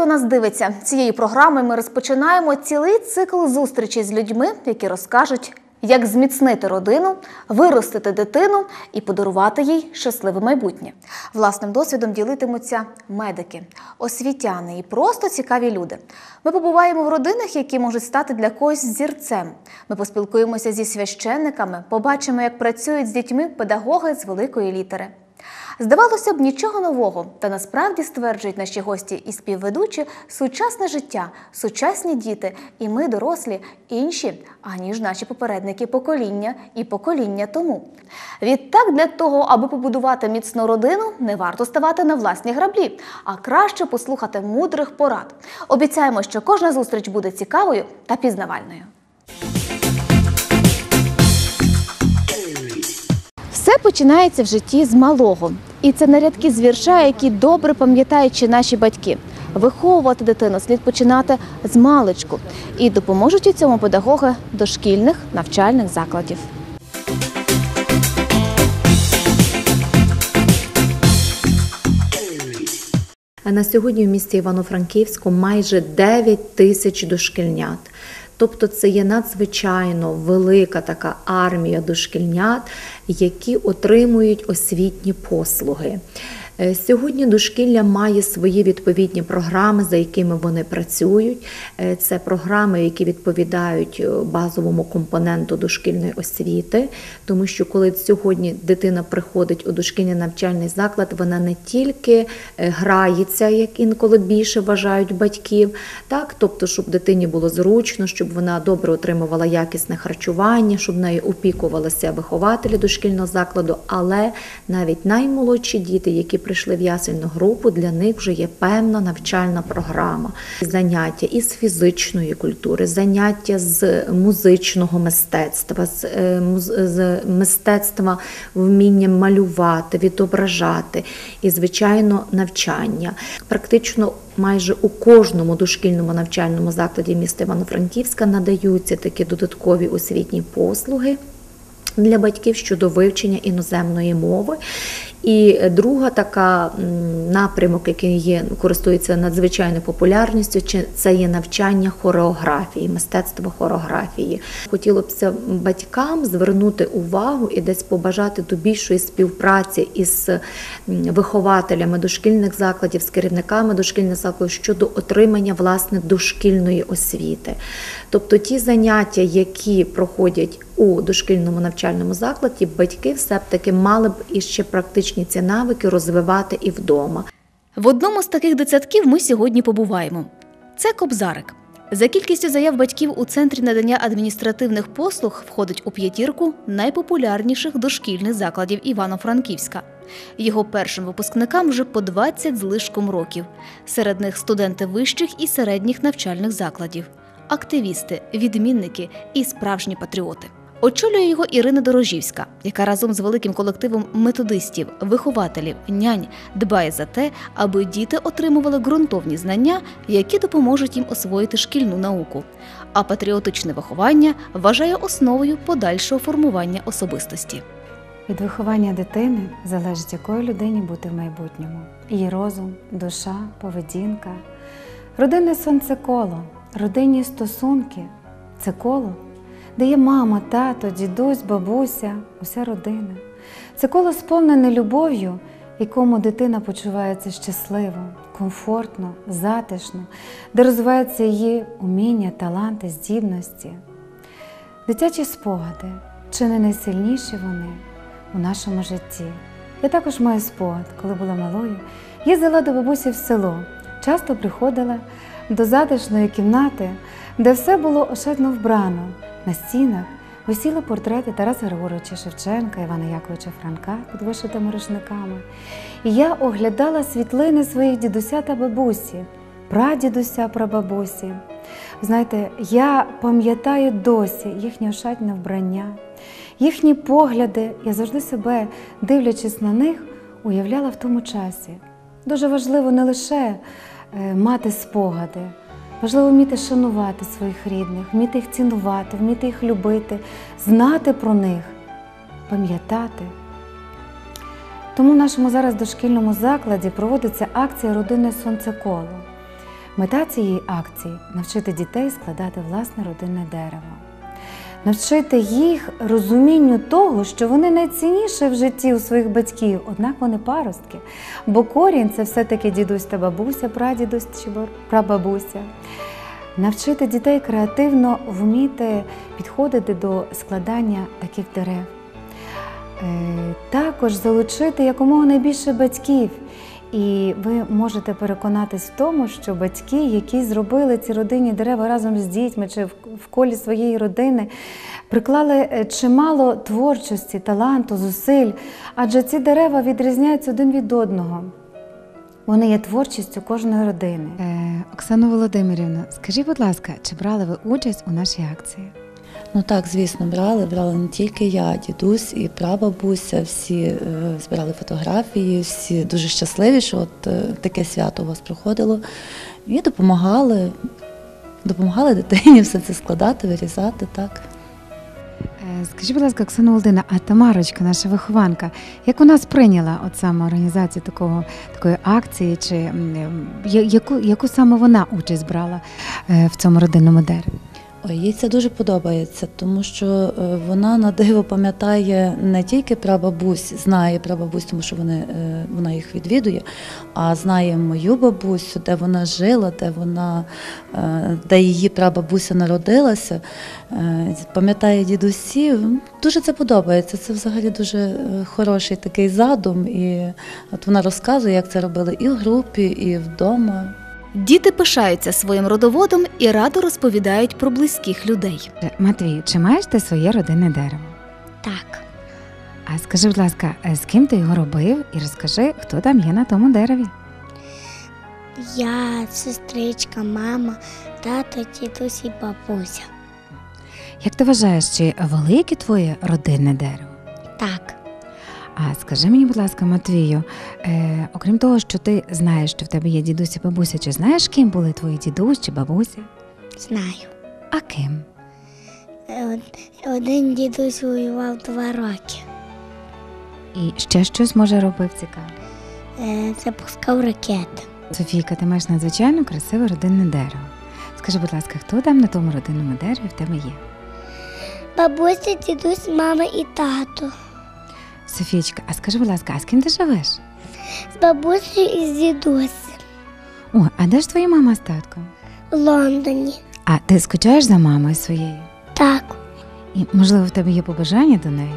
Хто нас дивиться. Цією програмою ми розпочинаємо цілий цикл зустрічей з людьми, які розкажуть, як зміцнити родину, виростити дитину і подарувати їй щасливе майбутнє. Власним досвідом ділитимуться медики, освітяни і просто цікаві люди. Ми побуваємо в родинах, які можуть стати для когось зірцем. Ми поспілкуємося зі священниками, побачимо, як працюють з дітьми педагоги з великої літери. Здавалося б, нічого нового, та насправді стверджують наші гості і співведучі сучасне життя, сучасні діти, і ми, дорослі, інші, аніж наші попередники покоління і покоління тому. Відтак, для того, аби побудувати міцну родину, не варто ставати на власні граблі, а краще послухати мудрих порад. Обіцяємо, що кожна зустріч буде цікавою та пізнавальною. Починається в житті з малого. І це нарядки з вірша, які добре пам'ятають наші батьки. Виховувати дитину слід починати з маличку. І допоможуть у цьому педагоги дошкільних навчальних закладів. На сьогодні в місті Івано-Франківську майже 9 тисяч дошкільнят. Тобто це є надзвичайно велика така армія дошкільнят, які отримують освітні послуги. Е, сьогодні дошкілля має свої відповідні програми, за якими вони працюють. Е, це програми, які відповідають е, базовому компоненту дошкільної освіти, тому що коли сьогодні дитина приходить у дошкільний навчальний заклад, вона не тільки грається, як інколи більше вважають батьків, так тобто, щоб дитині було зручно, щоб вона добре отримувала якісне харчування, щоб нею опікувалися вихователі дошкільного закладу, але навіть наймолодші діти, які прийшли в ясельну групу, для них вже є певна навчальна програма. Заняття із фізичної культури, заняття з музичного мистецтва, з, е, з мистецтва вміння малювати, відображати і, звичайно, навчання. Практично майже у кожному дошкільному навчальному закладі міста Івано-Франківська надаються такі додаткові освітні послуги. Для батьків щодо вивчення іноземної мови, і друга така напрямок, який є користується надзвичайною популярністю, це є навчання хореографії, мистецтво хореографії. Хотілося б батькам звернути увагу і десь побажати до більшої співпраці із вихователями дошкільних закладів, з керівниками дошкільних закладів щодо отримання власне дошкільної освіти. Тобто ті заняття, які проходять у дошкільному навчальному закладі, батьки все-таки мали б іще практичні ці навики розвивати і вдома. В одному з таких дитсадків ми сьогодні побуваємо. Це Кобзарик. За кількістю заяв батьків у центрі надання адміністративних послуг входить у п'ятірку найпопулярніших дошкільних закладів Івано-Франківська. Його першим випускникам вже по 20 з лишком років. Серед них студенти вищих і середніх навчальних закладів, активісти, відмінники і справжні патріоти. Очолює його Ірина Дорожівська, яка разом з великим колективом методистів, вихователів, нянь дбає за те, аби діти отримували ґрунтовні знання, які допоможуть їм освоїти шкільну науку. А патріотичне виховання вважає основою подальшого формування особистості. Від виховання дитини залежить, якою людині бути в майбутньому: її розум, душа, поведінка, родинне сонце коло, родинні стосунки це коло де є мама, тато, дідусь, бабуся, уся родина. Це коло сповнене любов'ю, якому дитина почувається щасливо, комфортно, затишно, де розвиваються її уміння, таланти, здібності. Дитячі спогади чи не найсильніші вони у нашому житті. Я також маю спогад, коли була малою, їздила до бабусі в село, часто приходила до затишної кімнати, де все було ошатно вбрано. На стінах висіли портрети Тараса Григоровича Шевченка, Івана Яковича Франка під вишитими рушниками. І я оглядала світлини своїх дідуся та бабусі, прадідуся прабабусі. Знаєте, я пам'ятаю досі їхнє ошатне вбрання, їхні погляди. Я завжди себе, дивлячись на них, уявляла в тому часі. Дуже важливо не лише е, мати спогади. Важливо вміти шанувати своїх рідних, вміти їх цінувати, вміти їх любити, знати про них, пам'ятати. Тому в нашому зараз дошкільному закладі проводиться акція Родинне сонцеколо. Мета цієї акції навчити дітей складати власне родинне дерево, навчити їх розумінню того, що вони найцінніше в житті у своїх батьків, однак вони паростки. Бо корінь це все-таки дідусь та бабуся, прадідусь чи прабабуся. Навчити дітей креативно вміти підходити до складання таких дерев. Е, Також залучити якомога найбільше батьків. І ви можете переконатись в тому, що батьки, які зробили ці родинні дерева разом з дітьми чи в колі своєї родини, приклали е, чимало творчості, таланту, зусиль, адже ці дерева відрізняються один від одного. Вони є творчістю кожної родини. Е, Оксана Володимирівна, скажіть, будь ласка, чи брали ви участь у нашій акції? Ну так, звісно, брали. Брали не тільки я, дідусь і прабабуся. Всі е, збирали фотографії, всі дуже щасливі, що от е, таке свято у вас проходило. І допомагали, допомагали дитині все це складати, вирізати. Так. Е, Скажіть, будь ласка, Оксана Володина, а Тамарочка, наша вихованка, як вона сприйняла от саме організацію такого, такої акції, чи яку, яку саме вона участь брала в цьому родинному дереві? Ой, їй це дуже подобається, тому що е, вона на диво пам'ятає не тільки прабабусь, знає прабабусь, тому що вони, е, вона їх відвідує, а знає мою бабусю, де вона жила, де вона, е, де її прабабуся народилася. Пам'ятає дідусів. Дуже це подобається. Це взагалі дуже хороший такий задум. І от вона розказує, як це робили і в групі, і вдома. Діти пишаються своїм родоводом і радо розповідають про близьких людей. Матвій, чи маєш ти своє родинне дерево? Так, А скажи, будь ласка, е, з ким ти його робив і розкажи, хто там є на тому дереві? я, сестричка, мама, тато, дідусь і бабуся. Як ти вважаєш, чи велике твоє родинне дерево? Так, А скажи мені, будь ласка, Матвію, е, окрім того, що ти знаєш, що в тебе є дідусь і бабуся, чи знаєш, ким були твої дідусь чи бабуся? знаю. А ким? Е, Один дідусь воював два роки. І ще щось може робив цікаве. Е, Запускав ракети. Софійка, ти маєш надзвичайно красиве родинне дерево. Скажи, будь ласка, хто там на тому родинному дереві в тебе є? Бабуся, дідусь, мама і тато. Софійчка, а скажи, будь ласка, а з ким ти живеш? З бабусею і з дідусем. О, а де ж твоя мама з татком? В Лондоні. А ти скучаєш за мамою своєю? Так, І можливо в тебе є побажання до неї?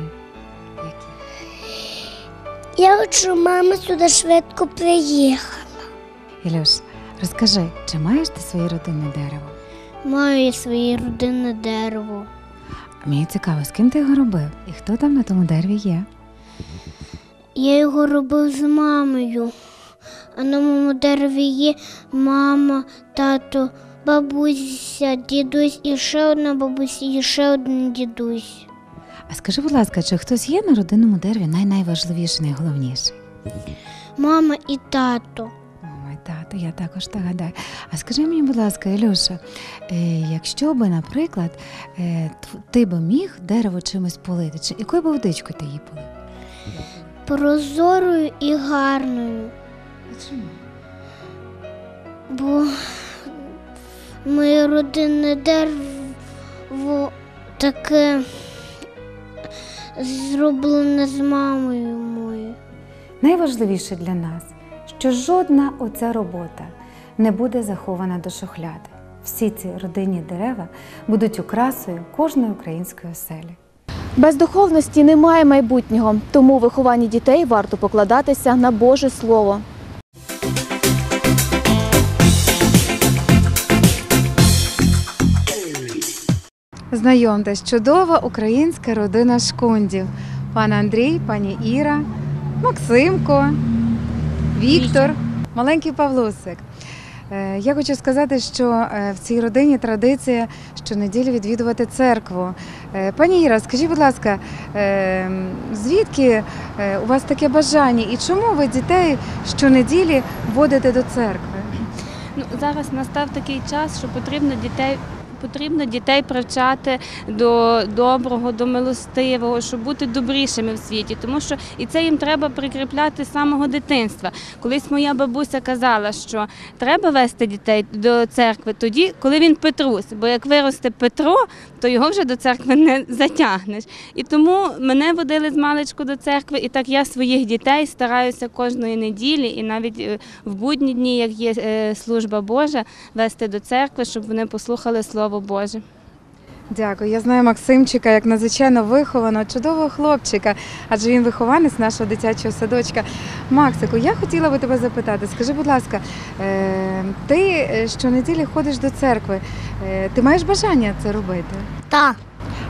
я хочу, щоб мама сюди швидко приїхала. Ілюш, розкажи, чи маєш ти своє родинне дерево? Маю своє родинне дерево. Мені цікаво, з ким ти його робив і хто там на тому дереві є? Я його робив з мамою. А на моєму дереві є мама, тато, бабуся, дідусь і ще одна бабуся, і ще один дідусь. А скажи, будь ласка, чи хтось є на родинному дереві най-найважливіший, найголовніший? Мама і тато. Ой, тато, я також так гадаю. А скажи мені, будь ласка, Ілюша, е, якщо би, наприклад, е, ти би міг дерево чимось полити, чи якою би водичкою ти її полив? Прозорою і гарною. Бо моє родинне дерево таке зроблене з мамою моєю. Найважливіше для нас, що жодна оця робота не буде захована до шухляди. Всі ці родинні дерева будуть окрасою кожної української оселі. Без духовності немає майбутнього, тому вихованні дітей варто покладатися на Боже Слово. Знайомтесь, чудова українська родина шкундів. Пан Андрій, пані Іра, Максимко, Віктор, маленький Павлусик. Е, Я хочу сказати, що е, в цій родині традиція щонеділі відвідувати церкву. Е, Пані Іра, скажіть, будь ласка, звідки у вас таке бажання і чому ви дітей щонеділі водите до церкви? Ну, зараз настав такий час, що потрібно дітей потрібно дітей привчати до доброго, до милостивого, щоб бути добрішими в світі, тому що і це їм треба прикріпляти з самого дитинства. Колись моя бабуся казала, що треба вести дітей до церкви тоді, коли він Петрус, бо як виросте Петро, то його вже до церкви не затягнеш. І тому мене водили з маличку до церкви, і так я своїх дітей стараюся кожної неділі, і навіть е, в будні дні, як є е, служба Божа, вести до церкви, щоб вони послухали Слово Боже. Дякую. Я знаю Максимчика як надзвичайно вихованого, чудового хлопчика, адже він вихованець нашого дитячого садочка. Максику, я хотіла би тебе запитати, скажи, будь ласка, е, ти е, щонеділі ходиш до церкви. Е, Ти маєш бажання це робити? Так,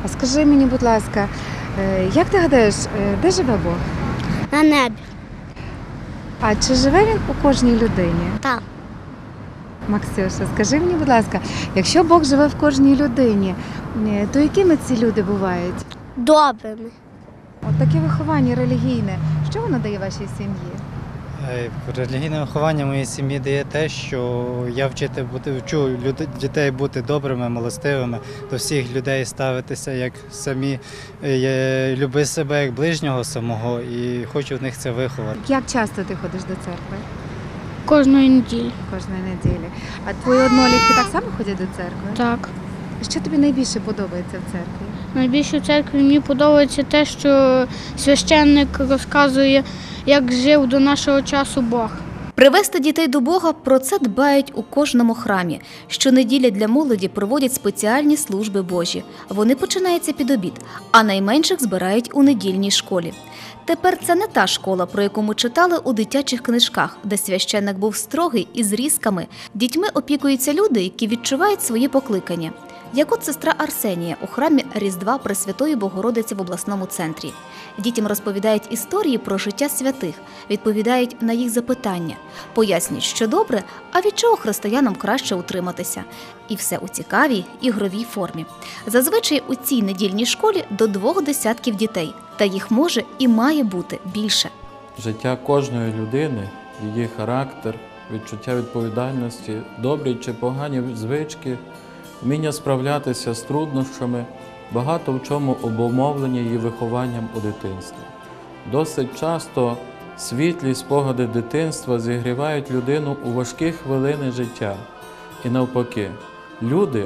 А скажи мені, будь ласка, як ти гадаєш, де живе Бог? на небі. А чи живе він у кожній людині? Так. Максюша, скажи мені, будь ласка, якщо Бог живе в кожній людині, е, то якими ці люди бувають? Добрими. От таке виховання релігійне, що воно дає вашій сім'ї? Е, Релігійне виховання моїй сім'ї дає те, що я вчити бути вчу люд- дітей бути добрими, милостивими, до всіх людей ставитися як самі, е, люби себе як ближнього самого, і хочу в них це виховати. Як часто ти ходиш до церкви Кожної неділі. кожної неділі? А твої однолітки так само ходять до церкви? Так. Що тобі найбільше подобається в церкві? Найбільше в церкві мені подобається те, що священник розказує, як жив до нашого часу Бог. Привести дітей до Бога про це дбають у кожному храмі. Щонеділі для молоді проводять спеціальні служби Божі. Вони починаються під обід, а найменших збирають у недільній школі. Тепер це не та школа, про яку ми читали у дитячих книжках, де священник був строгий і з різками. Дітьми опікуються люди, які відчувають свої покликання. Як от сестра Арсенія у храмі Різдва Пресвятої Богородиці в обласному центрі. Дітям розповідають історії про життя святих, відповідають на їх запитання, пояснюють, що добре, а від чого християнам краще утриматися. І все у цікавій ігровій формі. Зазвичай у цій недільній школі до двох десятків дітей, та їх може і має бути більше. Життя кожної людини, її характер, відчуття відповідальності, добрі чи погані звички, вміння справлятися з труднощами, багато в чому обумовлені її вихованням у дитинстві. Досить часто світлі спогади дитинства зігрівають людину у важкі хвилини життя. І навпаки, люди,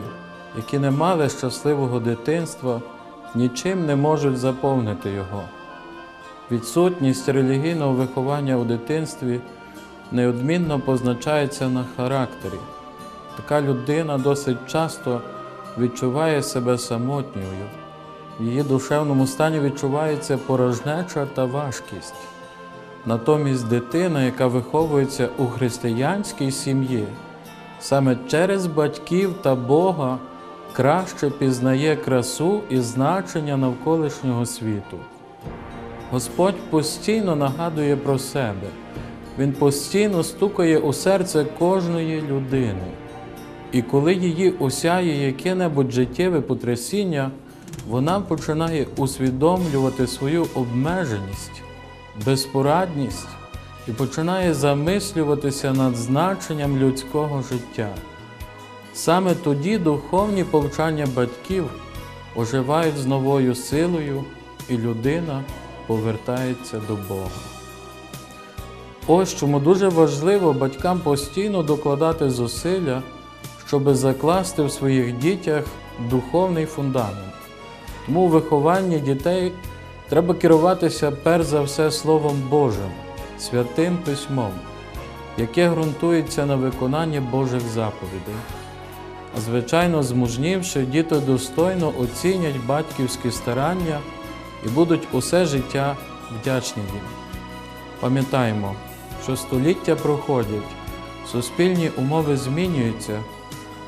які не мали щасливого дитинства, нічим не можуть заповнити його. Відсутність релігійного виховання у дитинстві неодмінно позначається на характері. Така людина досить часто відчуває себе самотньою. В її душевному стані відчувається порожнеча та важкість. Натомість дитина, яка виховується у християнській сім'ї, саме через батьків та Бога краще пізнає красу і значення навколишнього світу. Господь постійно нагадує про себе, Він постійно стукає у серце кожної людини. І коли її осяє яке-небудь життєве потрясіння, вона починає усвідомлювати свою обмеженість, безпорадність і починає замислюватися над значенням людського життя. Саме тоді духовні повчання батьків оживають з новою силою, і людина повертається до Бога. Ось чому дуже важливо батькам постійно докладати зусилля, щоб закласти в своїх дітях духовний фундамент. Тому у вихованні дітей треба керуватися перш за все Словом Божим, святим письмом, яке ґрунтується на виконанні Божих заповідей. Звичайно, змужнівши, діти достойно оцінять батьківські старання і будуть усе життя вдячні їм. Пам'ятаємо, що століття проходять, суспільні умови змінюються,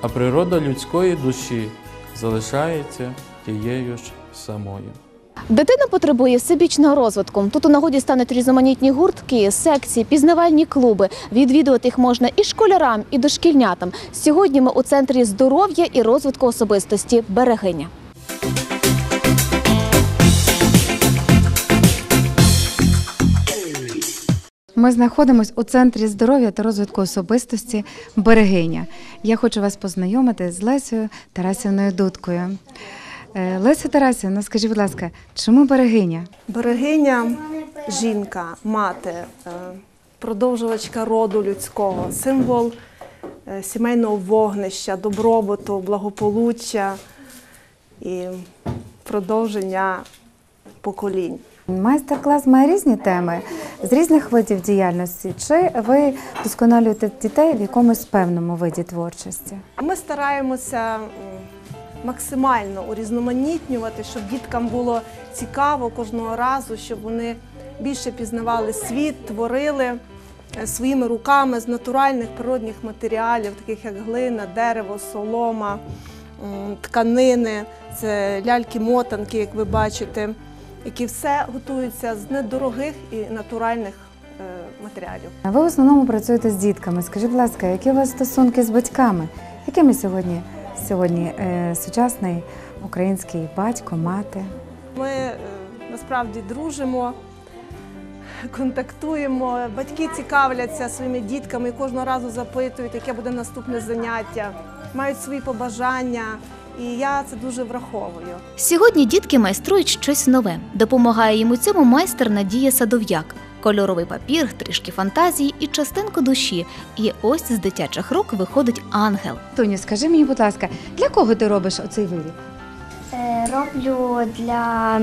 а природа людської душі залишається тією ж самою. Дитина потребує всебічного розвитку. Тут у нагоді стануть різноманітні гуртки, секції, пізнавальні клуби. Відвідувати їх можна і школярам, і дошкільнятам. Сьогодні ми у центрі здоров'я і розвитку особистості Берегиня. Ми знаходимося у центрі здоров'я та розвитку особистості Берегиня. Я хочу вас познайомити з Лесею Тарасівною Дудкою. Е, Леся Тарасівна, скажіть, будь ласка, чому берегиня? Берегиня жінка, мати, е, продовжувачка роду людського, символ е, сімейного вогнища, добробуту, благополуччя і продовження поколінь. Майстер-клас має різні теми з різних видів діяльності. Чи ви досконалюєте дітей в якомусь певному виді творчості? Ми стараємося максимально урізноманітнювати, щоб діткам було цікаво кожного разу, щоб вони більше пізнавали світ, творили е, своїми руками з натуральних природних матеріалів, таких як глина, дерево, солома, тканини, це ляльки-мотанки, як ви бачите, які все готуються з недорогих і натуральних е, матеріалів. Ви в основному працюєте з дітками. Скажіть, будь ласка, які у вас стосунки з батьками? Якими сьогодні, сьогодні е, сучасний український батько, мати? Ми е, насправді дружимо, контактуємо. Батьки цікавляться своїми дітками і кожного разу запитують, яке буде наступне заняття, мають свої побажання, і я це дуже враховую. Сьогодні дітки майструють щось нове. Допомагає їм у цьому майстер Надія Садов'як. Кольоровий папір, трішки фантазії і частинку душі. І ось з дитячих рук виходить ангел. Тоню, скажи мені, будь ласка, для кого ти робиш оцей виріб? Е, Роблю для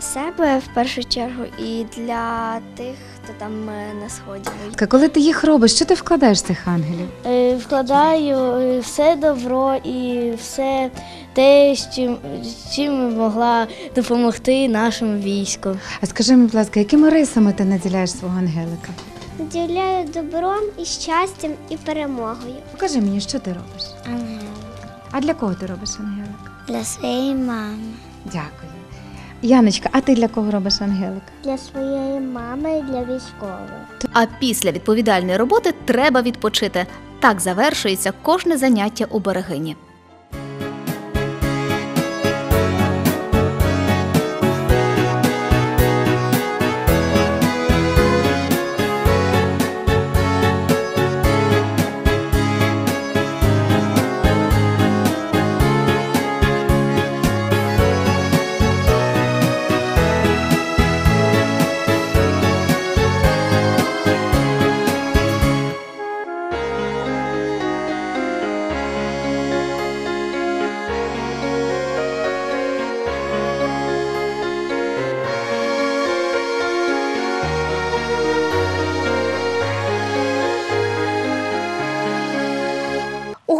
себе в першу чергу і для тих, хто там е, на сході. Коли ти їх робиш, що ти вкладаєш в цих ангелів? Е, Вкладаю все добро і все те, з чим, з чим могла допомогти нашому війську. А скажи мені, будь ласка, якими рисами ти наділяєш свого ангелика? Наділяю добром і щастям і перемогою. Покажи мені, що ти робиш. А для кого ти робиш ангелика? Для своєї мами. Дякую. Яночка, а ти для кого робиш ангелика? Для своєї мами і для військових. А після відповідальної роботи треба відпочити. Так завершується кожне заняття у берегині.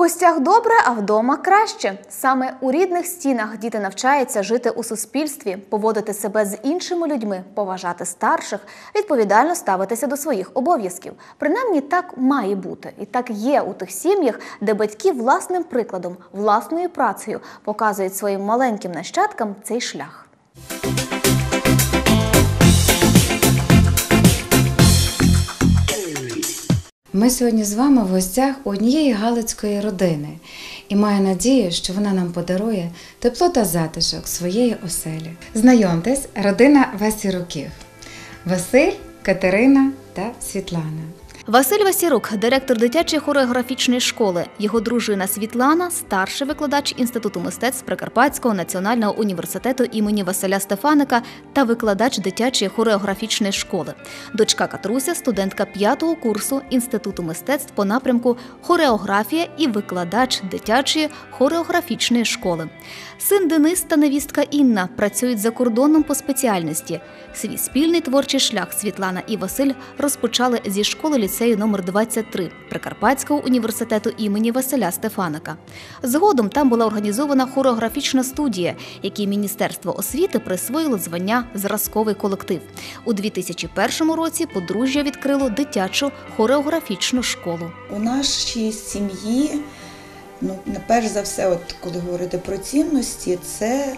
Гостях добре, а вдома краще. Саме у рідних стінах діти навчаються жити у суспільстві, поводити себе з іншими людьми, поважати старших, відповідально ставитися до своїх обов'язків. Принаймні так має бути, і так є у тих сім'ях, де батьки власним прикладом, власною працею показують своїм маленьким нащадкам цей шлях. Ми сьогодні з вами в гостях у однієї галицької родини і маю надію, що вона нам подарує тепло та затишок своєї оселі. Знайомтесь, родина Васіруків. Василь, Катерина та Світлана. Василь Васірук, директор дитячої хореографічної школи. Його дружина Світлана, старший викладач Інституту мистецтв Прикарпатського національного університету імені Василя Стефаника та викладач дитячої хореографічної школи. Дочка Катруся, студентка п'ятого курсу Інституту мистецтв по напрямку хореографія і викладач дитячої хореографічної школи. Син Денис та невістка Інна працюють за кордоном по спеціальності. Свій спільний творчий шлях Світлана і Василь розпочали зі школи ліцею номер 23 Прикарпатського університету імені Василя Стефаника. Згодом там була організована хореографічна студія, якій Міністерство освіти присвоїло звання Зразковий колектив. У 2001 році подружжя відкрило дитячу хореографічну школу. У нашій сім'ї, ну, перш за все, от коли говорити про цінності, це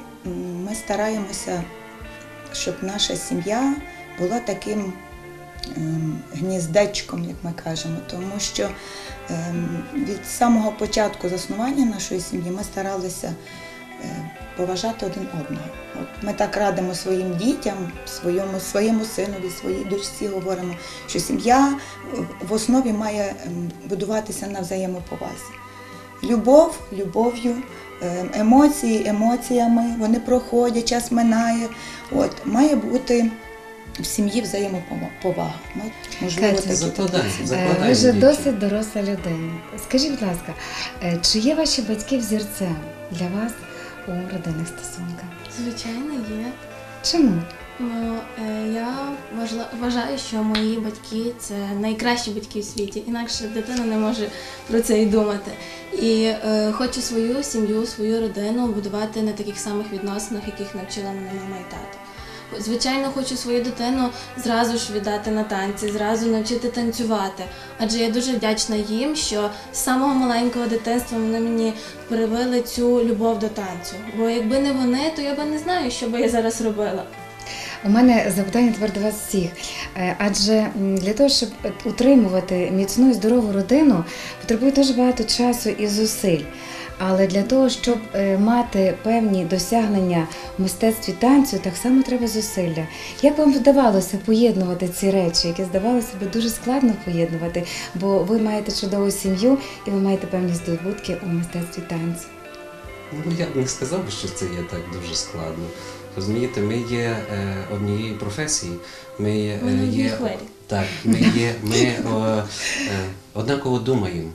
ми стараємося, щоб наша сім'я була таким гніздечком, як ми кажемо, тому що ем, від самого початку заснування нашої сім'ї ми старалися е, поважати один одного. От ми так радимо своїм дітям, своєму, своєму синові, своїй дочці говоримо, що сім'я в основі має ем, будуватися на взаємоповазі. Любов, любов'ю, емоції, емоціями, вони проходять, час минає. От, має бути в сім'ї взаємоповага. Ну, можливо, Катя, такі закладаємо, закладаємо. Ви вже дітям. досить доросла людина. Скажіть, будь ласка, е, чи є ваші батьки взірцем для вас у родинних стосунках? Звичайно, є. Чому? Ну, е, я вважаю, що мої батьки це найкращі батьки в світі, інакше дитина не може про це і думати. І е, хочу свою сім'ю, свою родину будувати на таких самих відносинах, яких навчила мене мама і тато. Звичайно, хочу свою дитину зразу ж віддати на танці, зразу навчити танцювати. Адже я дуже вдячна їм, що з самого маленького дитинства вони мені привили цю любов до танцю. Бо якби не вони, то я би не знаю, що би я зараз робила. У мене запитання тепер до вас всіх. Е, Адже для того, щоб утримувати міцну і здорову родину, потребує дуже багато часу і зусиль. Але для того, щоб е, мати певні досягнення в мистецтві танцю, так само треба зусилля. Як вам вдавалося поєднувати ці речі, які здавалося би дуже складно поєднувати, бо ви маєте чудову сім'ю і ви маєте певні здобутки у мистецтві танцю? Ну, я б не сказав, що це є так дуже складно. Розумієте, ми є е, однієї професії, ми, е, є так, ми є, ми о, е, однаково думаємо.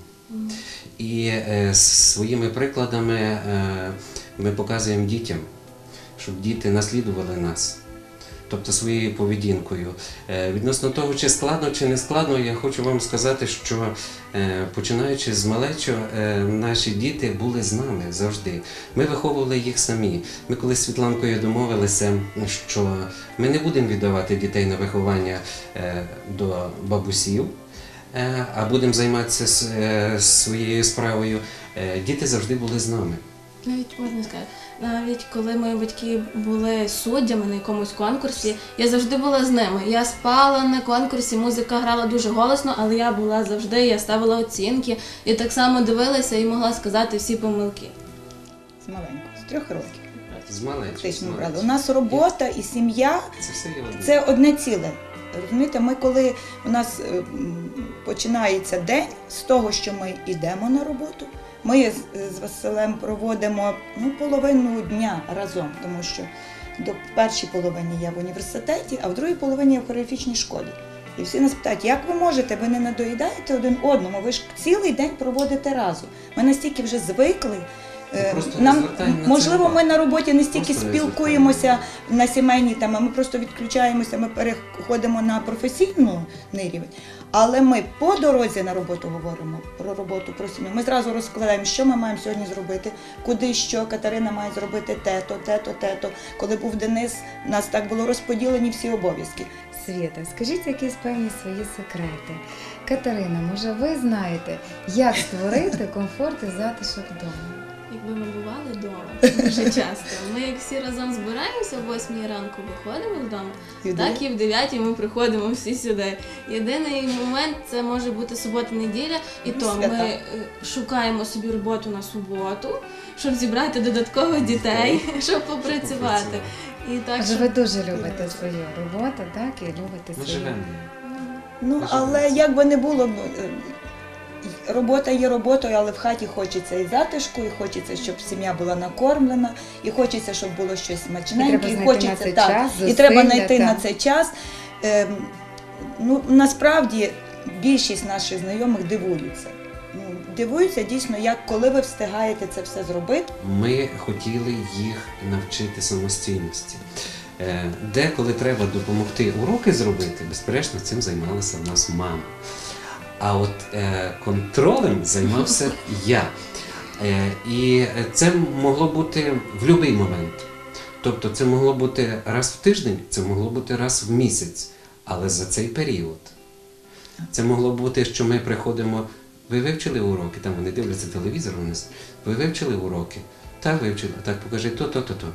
І е, своїми прикладами е, ми показуємо дітям, щоб діти наслідували нас. Тобто своєю поведінкою. Е, Відносно того, чи складно, чи не складно, я хочу вам сказати, що починаючи з малечо, е, наші діти були з нами завжди. Ми виховували їх самі. Ми коли з Світланкою домовилися, що ми не будемо віддавати дітей на виховання до бабусів, а будемо займатися е, своєю справою. Е, Діти завжди були з нами. Навіть можна сказати, навіть коли мої батьки були суддями на якомусь конкурсі, я завжди була з ними. Я спала на конкурсі, музика грала дуже голосно, але я була завжди, я ставила оцінки і так само дивилася і могла сказати всі помилки. З маленького, з трьох років. З. Фактично брали. У нас робота і сім'я Це все одне. це одне ціле. Розумієте, ми коли у нас е, починається день з того, що ми йдемо на роботу, ми з, Василем проводимо ну, половину дня разом, тому що до першій половині я в університеті, а в другій половині я в хореографічній школі. І всі нас питають, як ви можете, ви не надоїдаєте один одному, ви ж цілий день проводите разом. Ми настільки вже звикли. Е, Нам можливо, ми на роботі не стільки спілкуємося на сімейні теми, ми просто відключаємося, ми переходимо на професійний рівень. Але ми по дорозі на роботу говоримо про роботу, про сім'ю. Ми зразу розкладаємо, що ми маємо сьогодні зробити, куди що Катерина має зробити те-то, те-то, те-то. Коли був Денис, у нас так було розподілені всі обов'язки. Світа, скажіть якісь певні свої секрети. Катерина, може, ви знаєте, як створити комфорт і затишок вдома? Якби ми бували вдома дуже часто. Ми як всі разом збираємося о 8 ранку, виходимо з дому, так і в 9 ми приходимо всі сюди. Єдиний момент це може бути субота-неділя, і Ну, то свята. ми е, шукаємо собі роботу на суботу, щоб зібрати додатково дітей, щоб попрацювати. І так, щоб... ви дуже любите свою роботу, так, і любите свою. Ну, але як би не було, е, робота є роботою, але в хаті хочеться і затишку, і хочеться, щоб сім'я була накормлена, і хочеться, щоб було щось І смачненьке, і, знайти хочеться так, час, і треба зусилля, знайти на цей час. Ем, ну, насправді більшість наших знайомих дивуються. Ну, дивуються дійсно, як коли ви встигаєте це все зробити. Ми хотіли їх навчити самостійності. Е, Деколи треба допомогти уроки зробити, безперечно, цим займалася в нас мама. А от е, контролем займався я. Е, і це могло бути в будь-який момент. Тобто це могло бути раз в тиждень, це могло бути раз в місяць, але за цей період. Це могло бути, що ми приходимо. Ви вивчили уроки, там вони дивляться телевізор у нас. Ви вивчили уроки? Так, вивчили. Так, покажи то, то, то, то.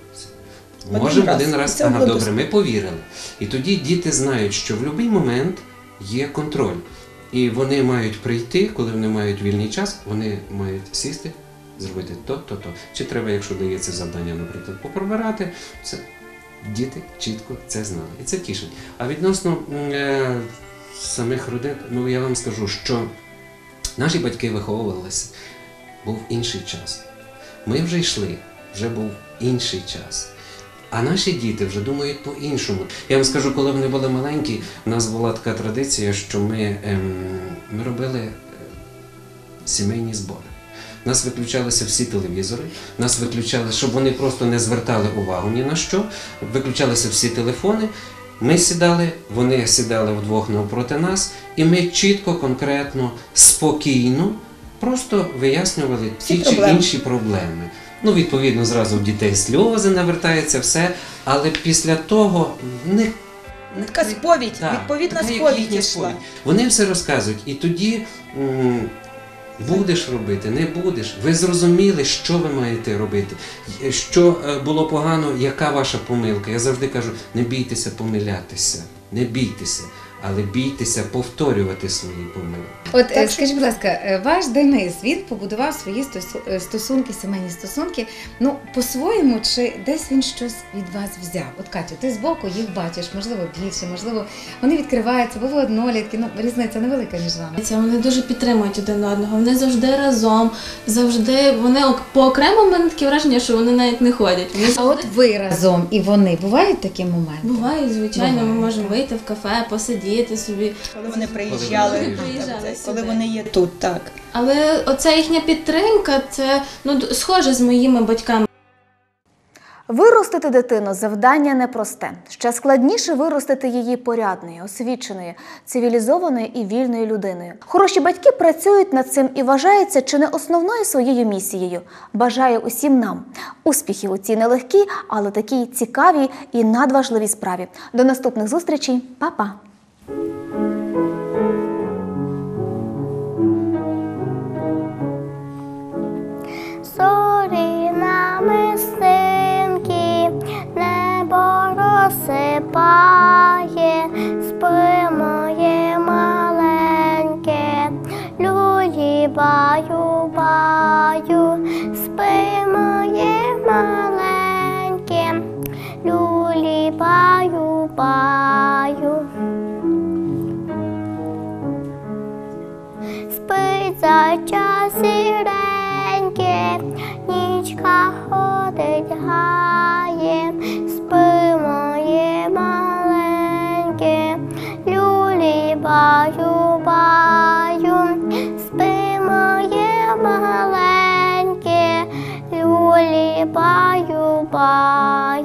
Можемо один раз. Ага, добре, ми повірили. І тоді діти знають, що в будь-який момент є контроль. І вони мають прийти, коли вони мають вільний час, вони мають сісти зробити то, то, то. Чи треба, якщо дається завдання, наприклад, поприбирати, це діти чітко це знали. І це тішить. А відносно е, самих родин, ну я вам скажу, що наші батьки виховувалися, був інший час. Ми вже йшли, вже був інший час. А наші діти вже думають по-іншому. Я вам скажу, коли вони були маленькі, у нас була така традиція, що ми, ем, ми робили е, сімейні збори. Нас виключалися всі телевізори, нас виключали, щоб вони просто не звертали увагу ні на що. Виключалися всі телефони. Ми сідали, вони сідали вдвох навпроти нас, і ми чітко, конкретно, спокійно просто вияснювали ті чи інші проблеми. Ну, відповідно, зразу в дітей сльози навертаються, все. Але після того не Така сповідь, так, відповідна така як сповідь їхня сповідь. Вони все розказують. І тоді м, будеш робити, не будеш. Ви зрозуміли, що ви маєте робити, Е, що е, було погано, яка ваша помилка. Я завжди кажу: не бійтеся помилятися, не бійтеся, але бійтеся повторювати свої помилки. От е, скажіть, будь ласка, е, ваш Денис він побудував свої е, стосунки, сімейні стосунки. Ну, по-своєму, чи десь він щось від вас взяв? От Катю, ти збоку їх бачиш, можливо, більше, можливо, вони відкриваються, бо ви однолітки. Ну, різниця невелика між вами. Це Вони дуже підтримують один одного, вони завжди разом, завжди вони ок- поокремо в мене таке враження, що вони навіть не ходять. Вони А завжди от ви разом і вони бувають такі моменти? бувають, звичайно, ми можемо так. вийти в кафе, посидіти собі. Коли вони приїжджали, Коли приїжджали коли вони є тут, так. Але оця їхня підтримка, це ну схоже з моїми батьками. Виростити дитину завдання непросте. Ще складніше виростити її порядною, освіченою, цивілізованою і вільною людиною. Хороші батьки працюють над цим і вважаються чи не основною своєю місією. Бажаю усім нам успіхів у цій нелегкій, але такій цікавій і надважливій справі. До наступних зустрічей, Па-па! Баю. Спить зайча сіреньке, нічка ходить гає, спи моє маленьке, люлі баю, баю, спи моє маленьке, люлі баю, баю.